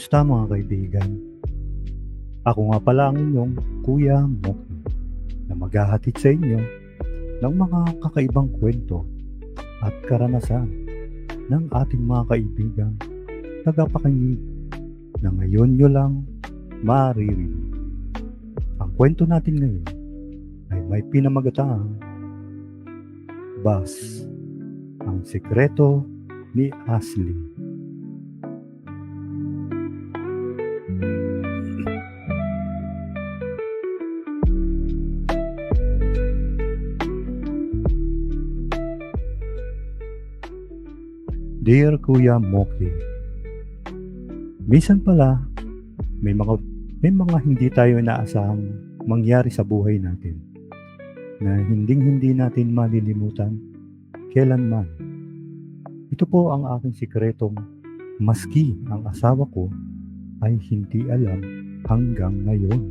Kumusta mga kaibigan? Ako nga pala ang inyong Kuya Moki na maghahatid sa inyo ng mga kakaibang kwento at karanasan ng ating mga kaibigang tagapakinig na ngayon nyo lang maririnig. Ang kwento natin ngayon ay may pinamagatang Bas, ang sekreto ni Ashley. Dear Kuya Moki, Minsan pala, may mga, may mga hindi tayo inaasahang mangyari sa buhay natin na hinding-hindi natin malilimutan kailanman. Ito po ang aking sikretong maski ang asawa ko ay hindi alam hanggang ngayon.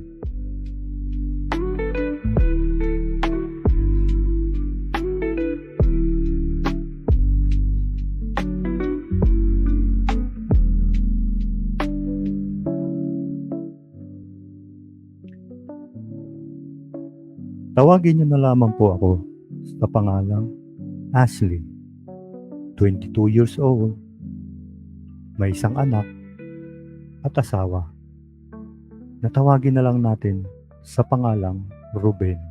Tawagin niyo na lamang po ako sa pangalang Ashley. 22 years old, may isang anak at asawa. Natawagin na lang natin sa pangalang Ruben.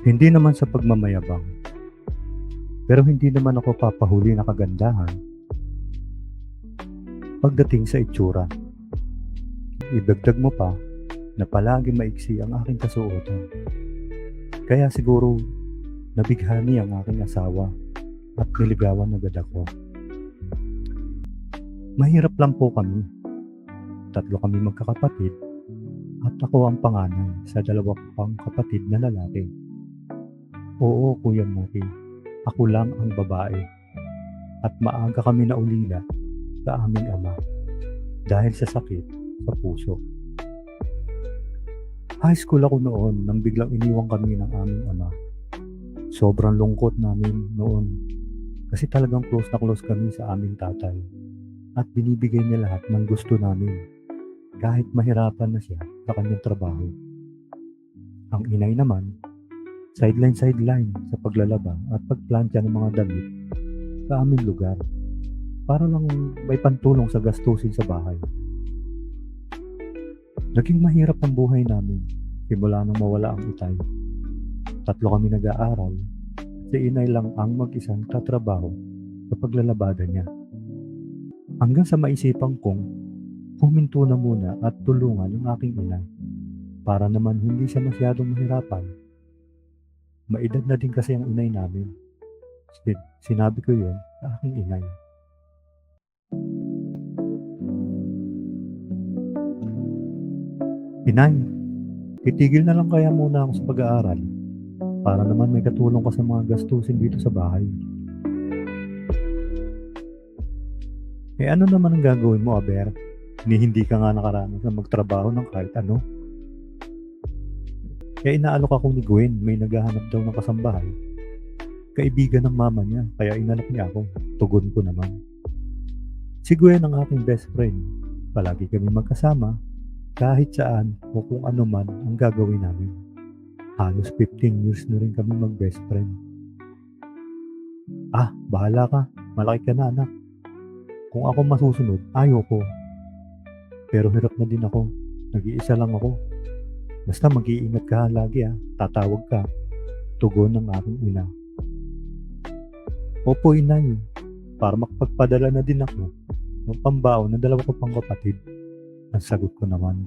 Hindi naman sa pagmamayabang, pero hindi naman ako papahuli na kagandahan pagdating sa itsura. Idagdag mo pa na palagi maiksi ang aking kasuotan. Kaya siguro nabighani ang aking asawa at niligawan agad ako. Mahirap lang po kami. Tatlo kami magkakapatid at ako ang panganay sa dalawa pang kapatid na lalaki. Oo, Kuya Moki. Ako lang ang babae. At maaga kami naulila sa aming ama dahil sa sakit sa puso. High school ako noon nang biglang iniwang kami ng aming ama. Sobrang lungkot namin noon kasi talagang close na close kami sa aming tatay at binibigay niya lahat ng gusto namin kahit mahirapan na siya sa kanyang trabaho. Ang inay naman sideline-sideline sa paglalaba at pagplantya ng mga damit sa aming lugar para lang may pantulong sa gastusin sa bahay. Naging mahirap ang buhay namin simula nang mawala ang itay. Tatlo kami nag-aaral si inay lang ang mag-isang tatrabaho sa paglalabada niya. Hanggang sa maisipan kong huminto na muna at tulungan ang aking ina para naman hindi siya masyadong mahirapan Maedad na din kasi ang inay namin. Sin- Sinabi ko yun sa aking inay. Inay, titigil na lang kaya muna ako sa pag-aaral para naman may katulong ka sa mga gastusin dito sa bahay. Eh ano naman ang gagawin mo, Aber? Ni hindi ka nga nakaranas na magtrabaho ng kahit ano. Kaya inaalok ako ni Gwen, may naghahanap daw ng kasambahay. Kaibigan ng mama niya, kaya inalok niya ako. Tugon ko naman. Si Gwen ang aking best friend. Palagi kami magkasama, kahit saan o kung ano man ang gagawin namin. Halos 15 years na rin kami mag-best friend. Ah, bahala ka. Malaki ka na anak. Kung ako masusunod, ayoko. Pero hirap na din ako. Nag-iisa lang ako. Basta mag-iingat ka lagi ah. Tatawag ka. Tugon ng aking ina. Opo inay. Para makapagpadala na din ako ng pambaon ng dalawa ko pang kapatid. Ang sagot ko naman.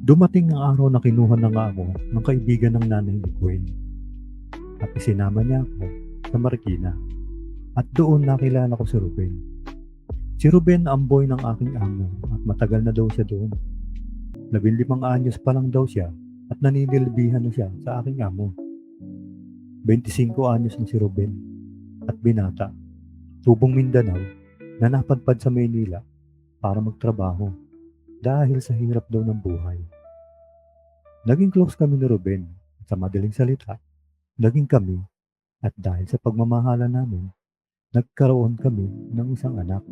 Dumating ang araw na kinuha na nga ako ng kaibigan ng nanay ni Gwen. At isinama niya ako sa Marikina. At doon nakilala ko si Ruben. Si Ruben ang boy ng aking amo at matagal na daw siya doon. Labinlimang anyos pa lang daw siya at naninilbihan na siya sa aking amo. 25 anyos na si Ruben at binata, tubong Mindanao na napadpad sa Maynila para magtrabaho dahil sa hirap daw ng buhay. Naging close kami ni Ruben sa madaling salita, naging kami at dahil sa pagmamahala namin, nagkaroon kami ng isang anak.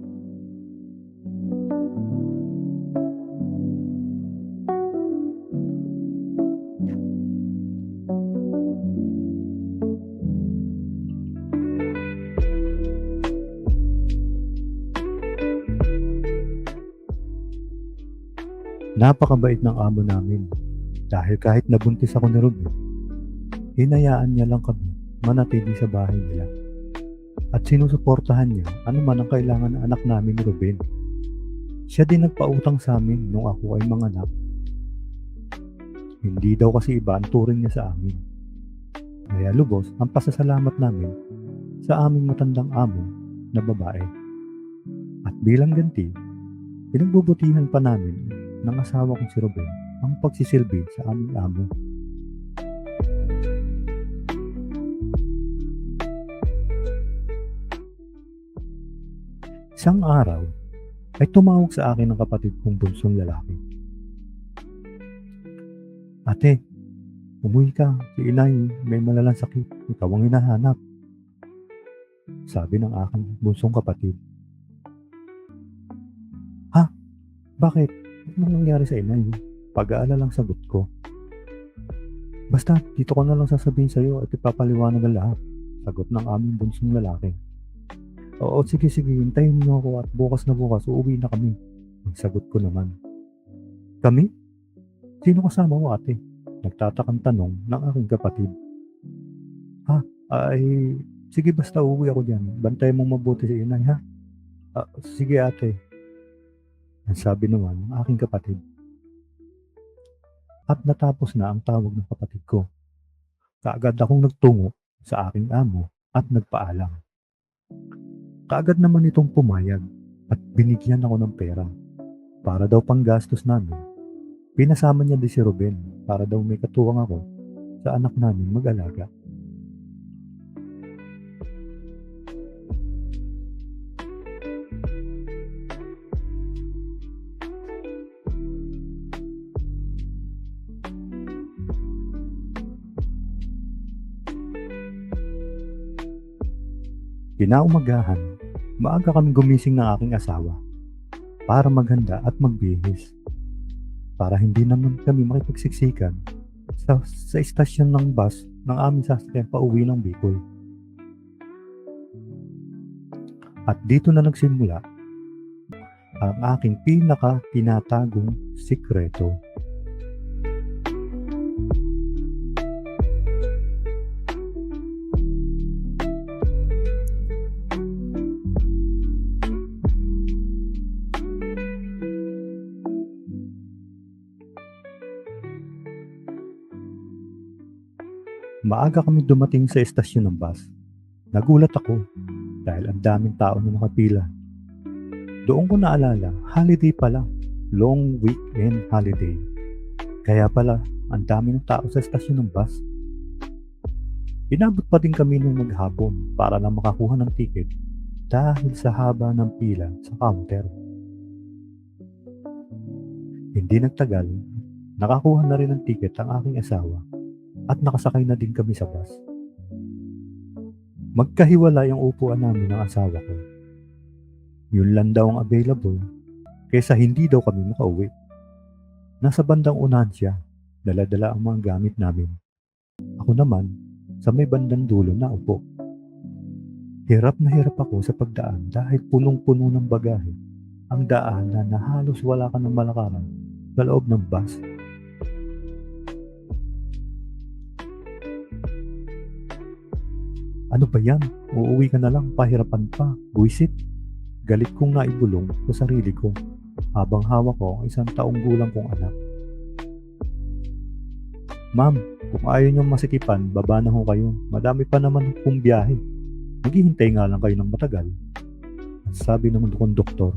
Napakabait ng amo namin dahil kahit nabuntis ako ni Ruben, hinayaan niya lang kami manatili sa bahay nila. At sinusuportahan niya ano man ang kailangan ng anak namin ni Ruben. Siya din nagpautang sa amin nung ako ay manganak. Hindi daw kasi iba ang turing niya sa amin. Kaya lubos ang pasasalamat namin sa aming matandang amo na babae. At bilang ganti, pinagbubutihan pa namin ng asawa kong si Ruben ang pagsisilbi sa aming amo. Isang araw ay tumawag sa akin ng kapatid kong bunsong lalaki. Ate, umuwi ka. Si inay may malalang sakit. Ikaw ang hinahanap. Sabi ng aking bunsong kapatid. Ha? Bakit? Anong nangyari sa inay? Pag-aala lang sagot ko. Basta, dito ko na lang sasabihin sa'yo at ipapaliwanag ang lahat. Sagot ng aming bunsong lalaki. Oo, sige, sige, hintayin mo ako at bukas na bukas, uuwi na kami. Ang sagot ko naman. Kami? Sino kasama mo ate? Nagtatakang tanong ng aking kapatid. Ha? Ay, sige basta uuwi ako dyan. Bantay mong mabuti si inay ha? Ah, sige ate. Ang sabi naman ng aking kapatid. At natapos na ang tawag ng kapatid ko. Kaagad akong nagtungo sa aking amo at nagpaalam. Kaagad naman itong pumayag at binigyan ako ng pera para daw panggastos namin. Pinasama niya din si Ruben para daw may katuwang ako sa anak namin mag-alaga. Kinaumagahan, maaga kaming gumising ng aking asawa para maghanda at magbihis. Para hindi naman kami makipagsiksikan sa, sa istasyon ng bus ng aming sasakyan pa uwi ng Bicol. At dito na nagsimula ang aking pinaka tinatagong sikreto. Maaga kami dumating sa estasyon ng bus. Nagulat ako dahil ang daming tao na nakapila. Doon ko naalala, holiday pala. Long weekend holiday. Kaya pala, ang dami ng tao sa estasyon ng bus. Inabot pa din kami nung maghapon para lang makakuha ng ticket dahil sa haba ng pila sa counter. Hindi nagtagal, nakakuha na rin ng ticket ang aking asawa at nakasakay na din kami sa bus. Magkahiwala yung upuan namin ng asawa ko. Yun lang daw ang available kaysa hindi daw kami makauwi. Nasa bandang unahan siya, daladala ang mga gamit namin. Ako naman, sa may bandang dulo na upo. Hirap na hirap ako sa pagdaan dahil punong-puno ng bagahe ang daanan na halos wala ka ng malakaran sa loob ng bus Ano ba yan? Uuwi ka na lang, pahirapan pa. Buisit. Galit kong naibulong sa sarili ko habang hawak ko ang isang taong gulang kong anak. Ma'am, kung ayaw niyong masikipan, baba na ho kayo. Madami pa naman kong biyahe. Maghihintay nga lang kayo ng matagal. Ang sabi ng konduktor.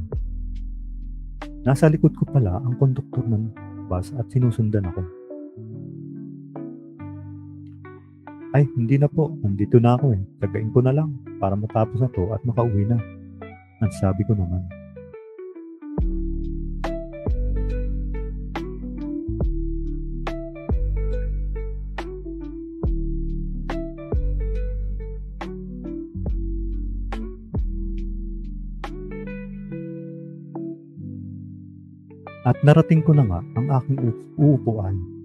Nasa likod ko pala ang konduktor ng bus at sinusundan ako. Ay, hindi na po. Nandito na ako eh. Tagain ko na lang para matapos na to at makauwi na. At sabi ko naman. At narating ko na nga ang aking uupuan.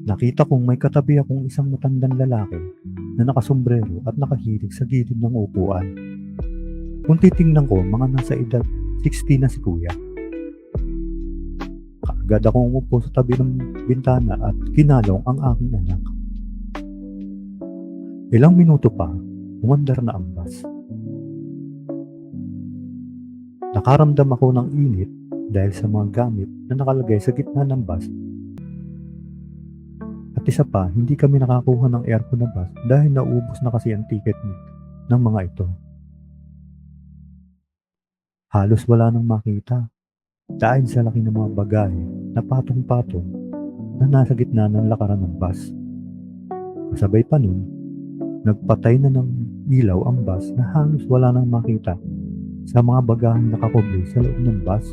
Nakita kong may katabi akong isang matandang lalaki na nakasombrero at nakahilig sa gilid ng upuan. Kung titingnan ko, mga nasa edad 60 na si kuya. Kaagad akong umupo sa tabi ng bintana at kinalong ang aking anak. Ilang minuto pa, umandar na ang bus. Nakaramdam ako ng init dahil sa mga gamit na nakalagay sa gitna ng bus. At isa pa, hindi kami nakakuha ng aircon na bus dahil naubos na kasi ang ticket ng mga ito. Halos wala nang makita dahil sa laki ng mga bagahe na patong-patong na nasa gitna ng lakaran ng bus. Kasabay pa nun, nagpatay na ng ilaw ang bus na halos wala nang makita sa mga bagaheng nakakoble sa loob ng bus.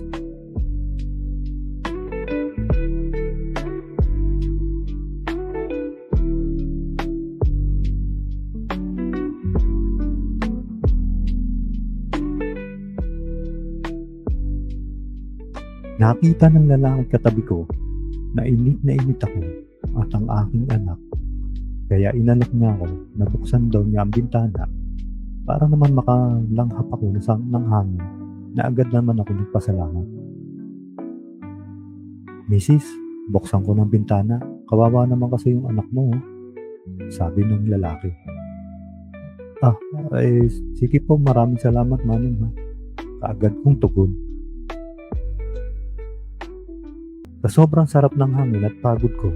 Nakita ng lalaki katabi ko na init na init ako at ang aking anak. Kaya inalok niya ako na buksan daw niya ang bintana para naman makalanghap ako ng hangin na agad naman ako nagpasalamat. Mrs., buksan ko ng bintana. Kawawa naman kasi yung anak mo. oh." Sabi ng lalaki. Ah, eh, sige po, maraming salamat, manong ha. Kaagad kong tugon. Sa sobrang sarap ng hangin at pagod ko,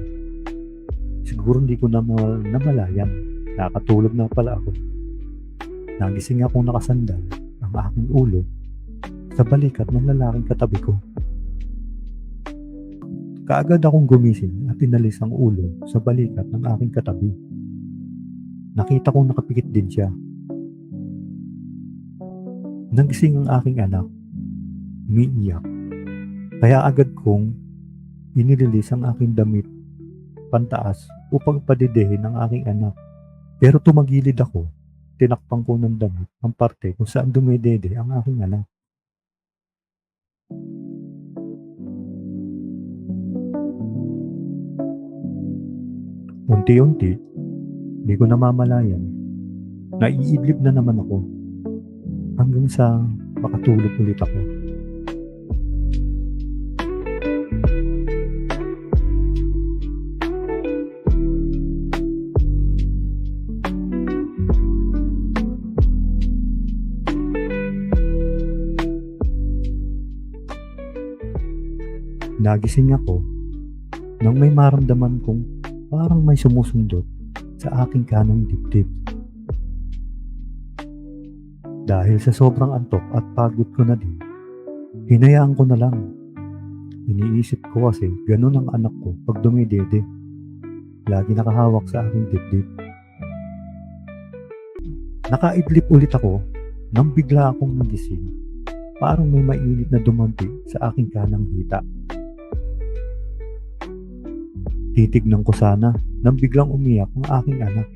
siguro hindi ko na ma- namalayan. Nakatulog na pala ako. Nagising akong nakasandal ang aking ulo sa balikat ng lalaking katabi ko. Kaagad akong gumising at inalis ang ulo sa balikat ng aking katabi. Nakita kong nakapikit din siya. Nagising ang aking anak. Umiiyak. Kaya agad kong inililis ang aking damit pantaas upang padidehin ang aking anak. Pero tumagilid ako, tinakpan ko ng damit ang parte kung saan dumidede ang aking anak. Unti-unti, di ko namamalayan, naiidlip na naman ako hanggang sa makatulog ulit ako. Nagising ako nang may maramdaman kong parang may sumusundot sa aking kanang dibdib. Dahil sa sobrang antok at pagod ko na din, hinayaan ko na lang. Iniisip ko kasi ganun ang anak ko pag dumidede. Lagi nakahawak sa aking dibdib. Nakaidlip ulit ako nang bigla akong nagising. Parang may mainit na dumanti sa aking kanang hita. Titignan ko sana nang biglang umiyak ang aking anak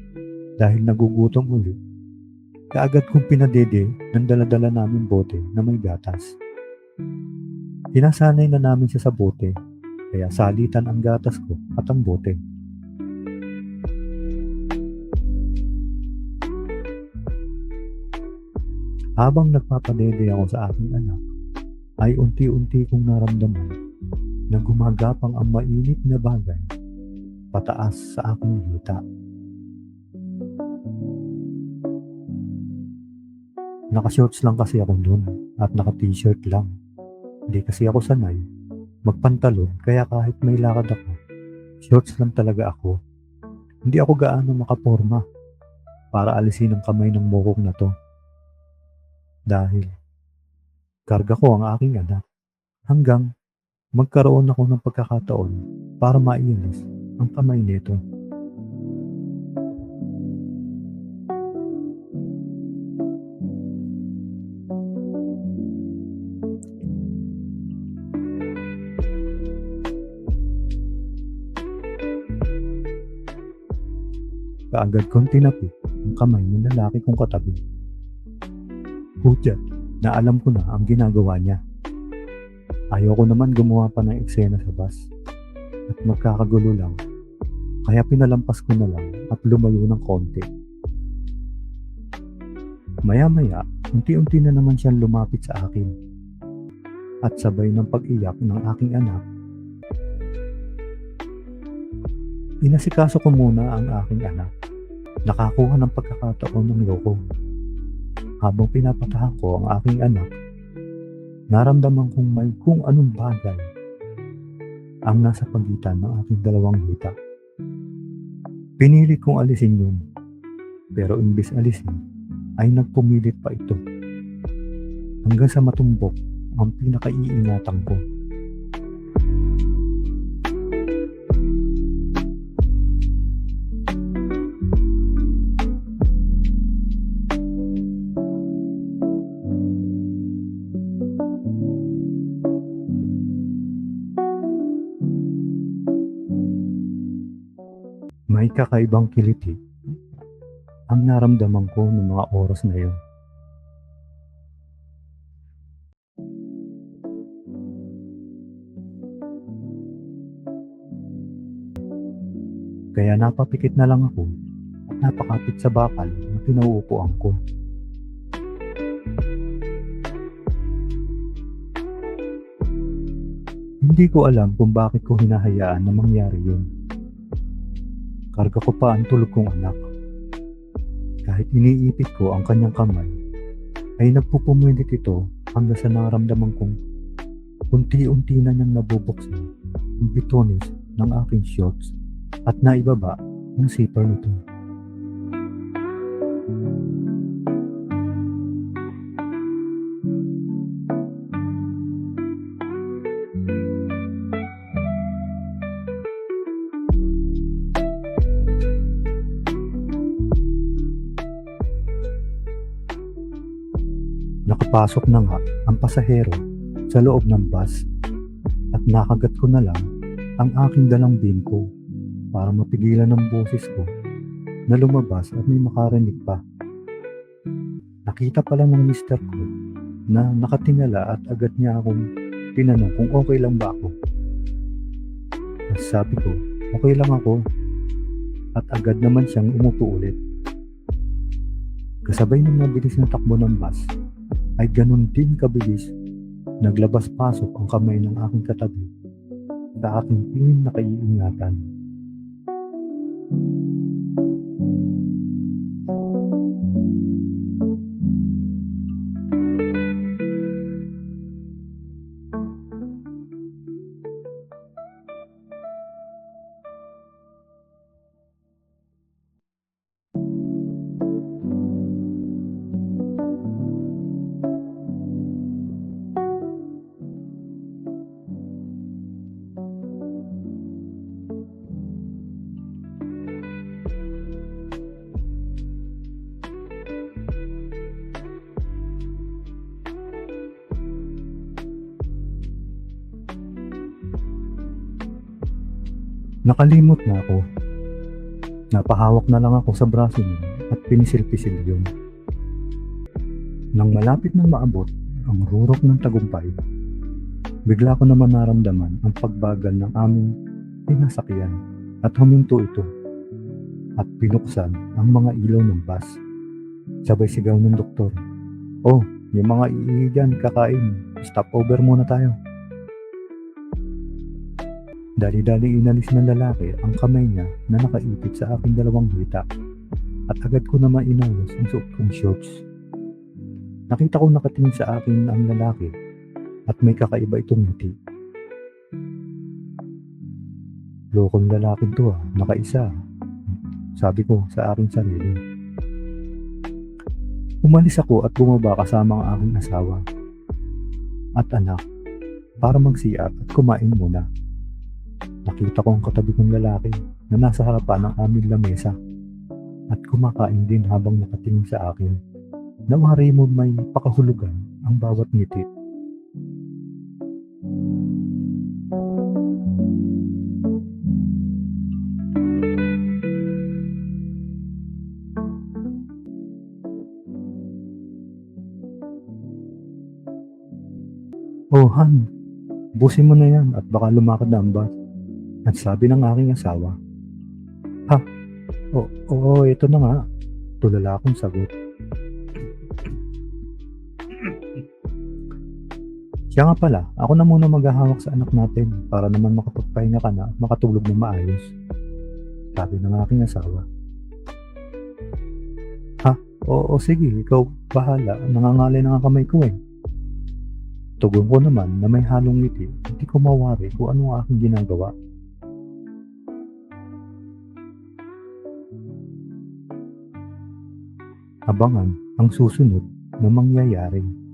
dahil nagugutom ulit. Kaagad kong pinadede ng daladala namin bote na may gatas. Tinasanay na namin siya sa bote, kaya salitan ang gatas ko at ang bote. Habang nagpapadede ako sa aking anak, ay unti-unti kong naramdaman na gumagapang ang mainit na bagay pataas sa aking hita. Naka-shorts lang kasi ako noon at naka-t-shirt lang. Hindi kasi ako sanay magpantalon kaya kahit may lakad ako, shorts lang talaga ako. Hindi ako gaano makaporma para alisin ang kamay ng mukong na to. Dahil karga ko ang aking anak hanggang magkaroon ako ng pagkakataon para maialis ang kamay nito. Kaagad kong tinapi ang kamay ng lalaki kong katabi. Hutya na alam ko na ang ginagawa niya. Ayoko naman gumawa pa ng eksena sa bus at magkakagulo lang kaya pinalampas ko na lang at lumayo ng konti. Maya-maya, unti-unti na naman siyang lumapit sa akin. At sabay ng pag-iyak ng aking anak, inasikaso ko muna ang aking anak. Nakakuha ng pagkakataon ng loko. Habang pinapatahan ko ang aking anak, naramdaman kong may kung anong bagay ang nasa pagitan ng aking dalawang hita. Pinilit kong alisin yun, pero imbis alisin, ay nagpumilit pa ito. Hanggang sa matumbok ang pinakaiingatan ko. May kakaibang kiliti ang naramdaman ko ng mga oras na yun. Kaya napapikit na lang ako at napakapit sa bakal na pinauupuan ko. Hindi ko alam kung bakit ko hinahayaan na mangyari yun. Karga ko pa ang tulog kong anak. Kahit iniipit ko ang kanyang kamay, ay nagpupumilit ito hanggang sa naramdaman kong unti-unti na niyang nabubuksan ang bitonis ng aking shorts at naibaba ang zipper nito. Nakapasok na nga ang pasahero sa loob ng bus at nakagat ko na lang ang aking dalang bingko para mapigilan ang boses ko na lumabas at may makarinig pa. Nakita pala ng mister ko na nakatingala at agad niya akong tinanong kung okay lang ba ako. At sabi ko, okay lang ako. At agad naman siyang umupo ulit. Kasabay ng mabilis na takbo ng bus, ay ganun din kabilis naglabas-pasok ang kamay ng aking katabi sa aking tingin na kaiingatan. Nakalimot na ako. Napahawak na lang ako sa braso niya at pinisil-pisil yun. Nang malapit na maabot ang rurok ng tagumpay, bigla ko naman naramdaman ang pagbagal ng aming pinasakyan at huminto ito at pinuksan ang mga ilaw ng bus. Sabay sigaw ng doktor, Oh, may mga iihi dyan kakain. Stop over muna tayo. Dali-dali inalis ng lalaki ang kamay niya na nakaipit sa aking dalawang hita at agad ko naman inayos ang suot kong shorts. Nakita ko nakatingin sa akin ang lalaki at may kakaiba itong ngiti. Lokong lalaking to ah, nakaisa. Sabi ko sa aking sarili. Umalis ako at bumaba kasama ang aking asawa at anak para mag-CR at kumain muna nakita ko ang katabi kong lalaki na nasa harapan ng aming lamesa at kumakain din habang nakatingin sa akin na ma-remove may pakahulugan ang bawat ngiti. Oh, Han, busin mo na yan at baka lumakad na ang bus. At sabi ng aking asawa, Ha? Oo, oo, ito na nga. Tulala akong sagot. Siya nga pala, ako na muna maghahawak sa anak natin para naman makapagpahinga ka na at makatulog na maayos. Sabi ng aking asawa. Ha? Oo, sige, ikaw bahala. Nangangalay na nga kamay ko eh. Tugon ko naman na may halong ngiti, hindi ko mawari kung ano ang aking ginagawa. Abangan ang susunod na mangyayari.